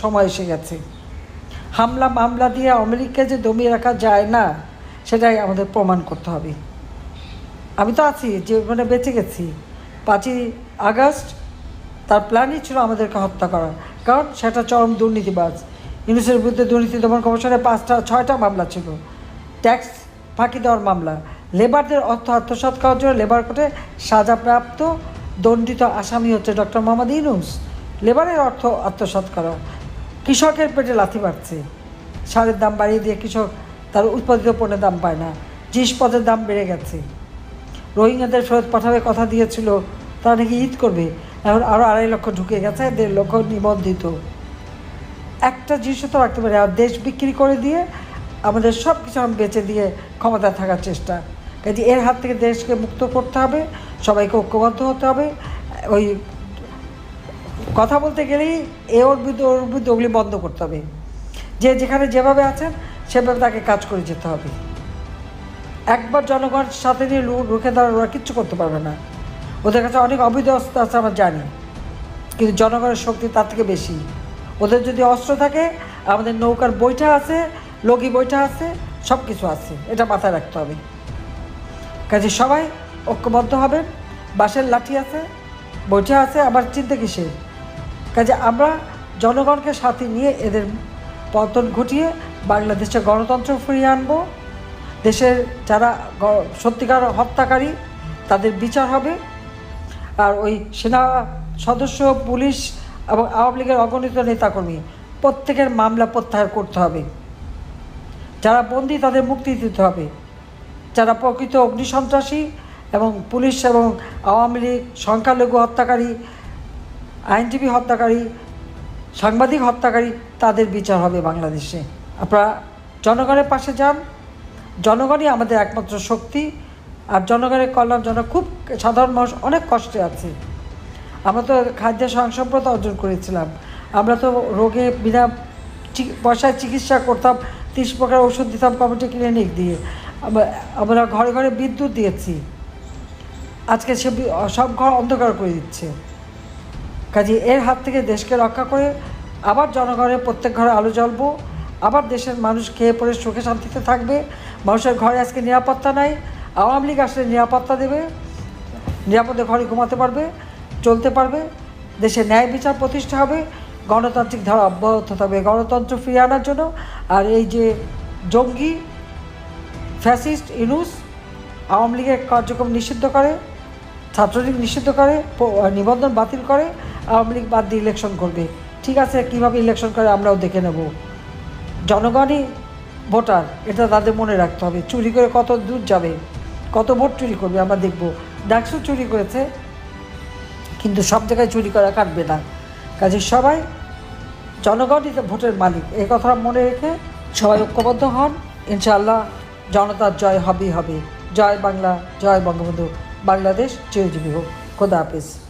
সময় এসে গেছে। হামলা মামলা দিয়ে আমেরিকা যে দমিয়ে রাখা যায় না, সেটাই আমাদের প্রমাণ করতে হবে। আমি তো আছি যে মানে বেঁচে গেছি। পাঁচই আগস্ট, তার প্ল্যানই ছিল আমাদেরকে হত্যা করা। কারণ সেটা চরম দুর্নীতিবাজ। ইউনিসের বিরুদ্ধে দুর্নীতি দমন কমিশনে পাঁচটা, ছয়টা মামলা ছিল। ট্যাক্স ফাঁকি দেওয়ার মামলা। লেবারদের অর্থ আত্মসাৎ করার জন্য লেবার কোর্টে সাজাপ্রাপ্ত, দণ্ডিত আসামি হচ্ছে ডক্টর মোহাম্মদ ইউনুস। লেবারের অর্থ আত্মসাৎ করা। কৃষকের পেটে লাথি মারছে। সারের দাম বাড়িয়ে দিয়ে কৃষক তার উৎপাদিত পণ্যের দাম পায় না। জিনিসপত্রের দাম বেড়ে গেছে। রোহিঙ্গাদের ফেরত পাঠাবে কথা দিয়েছিল, তারা নাকি ঈদ করবে। এখন আরও আড়াই লক্ষ ঢুকে গেছে, দেড় লক্ষ নিবন্ধিত। একটা জিনিসও তো রাখতে পারে, আর দেশ বিক্রি করে দিয়ে আমাদের সব কিছু বেচে দিয়ে ক্ষমতায় থাকার চেষ্টা। কাজে এর হাত থেকে দেশকে মুক্ত করতে হবে, সবাইকে ঐক্যবদ্ধ হতে হবে, ওই কথা বলতে গেলেই এ ওর বিরুদ্ধে ওর বিরুদ্ধে ওগুলি বন্ধ করতে হবে। যে যেখানে যেভাবে আছেন, সেভাবে তাকে কাজ করে যেতে হবে। একবার জনগণ সাথে নিয়ে রুখে দাঁড়ানো, ওরা কিচ্ছু করতে পারবে না। ওদের কাছে অনেক অবৈধ অস্ত্র আছে, আমরা জানি। কিন্তু জনগণের শক্তি তার থেকে বেশি। ওদের যদি অস্ত্র থাকে, আমাদের নৌকার বইটা আছে, লগি বইটা আছে সব কিছু আছে। এটা মাথায় রাখতে হবে। কাজে সবাই ঐক্যবদ্ধ হবেন, বাঁশের লাঠি আছে বইটা আছে, আবার চিন্তা কিসের? কাজে আমরা জনগণকে সাথে নিয়ে এদের পতন ঘটিয়ে বাংলাদেশে গণতন্ত্র ফিরিয়ে আনব। দেশের যারা সত্যিকার হত্যাকারী, তাদের বিচার হবে। আর ওই সেনা সদস্য, পুলিশ এবং আওয়ামী লীগের অগণিত নেতাকর্মী, প্রত্যেকের মামলা প্রত্যাহার করতে হবে। যারা বন্দী, তাদের মুক্তি দিতে হবে। যারা প্রকৃত অগ্নিসন্ত্রাসী এবং পুলিশ এবং আওয়ামী লীগ সংখ্যালঘু হত্যাকারী আইনজীবী হত্যাকারী, সাংবাদিক হত্যাকারী, তাদের বিচার হবে বাংলাদেশে। আপনারা জনগণের পাশে যান। জনগণই আমাদের একমাত্র শক্তি। আর জনগণের কল্যাণ জন খুব সাধারণ মানুষ অনেক কষ্টে আছে। আমরা তো খাদ্য স্বয়ংসম্পদ অর্জন করেছিলাম। আমরা তো রোগে বিনা পয়সায় চিকিৎসা করতাম, তিরিশ প্রকার ওষুধ দিতাম কমিটি ক্লিনিক দিয়ে। আমরা ঘরে ঘরে বিদ্যুৎ দিয়েছি। আজকে সে সব ঘর অন্ধকার করে দিচ্ছে। কাজে এর হাত থেকে দেশকে রক্ষা করে আবার জনগণের প্রত্যেক ঘরে আলো জ্বলবো, আবার দেশের মানুষ খেয়ে পড়ে সুখে শান্তিতে থাকবে। মানুষের ঘরে আজকে নিরাপত্তা নাই, আওয়ামী লীগ আসলে নিরাপত্তা দেবে, নিরাপদে ঘরে ঘুমাতে পারবে, চলতে পারবে, দেশে ন্যায় বিচার প্রতিষ্ঠা হবে, গণতান্ত্রিক ধারা অব্যাহত থাকবে, গণতন্ত্র ফিরিয়ে আনার জন্য। আর এই যে জঙ্গি, ফ্যাসিস্ট, ইনুস আওয়ামী লীগের কার্যক্রম নিষিদ্ধ করে, ছাত্রলীগ নিষিদ্ধ করে নিবন্ধন বাতিল করে আওয়ামী লীগ বাদ দিয়ে ইলেকশন করবে। ঠিক আছে, কীভাবে ইলেকশন করে আমরাও দেখে নেব। জনগণই ভোটার, এটা তাদের মনে রাখতে হবে। চুরি করে কত দূর যাবে, কত ভোট চুরি করবে আমরা দেখব। ডাকসু চুরি করেছে, কিন্তু সব জায়গায় চুরি করা কাটবে না। কাজে সবাই, জনগণই তো ভোটের মালিক। এই কথা মনে রেখে সবাই ঐক্যবদ্ধ হন। ইনশাআল্লাহ জনতার জয় হবেই হবে। জয় বাংলা, জয় বঙ্গবন্ধু। বাংলাদেশ চিরজীবী হোক। খোদা হাফিজ।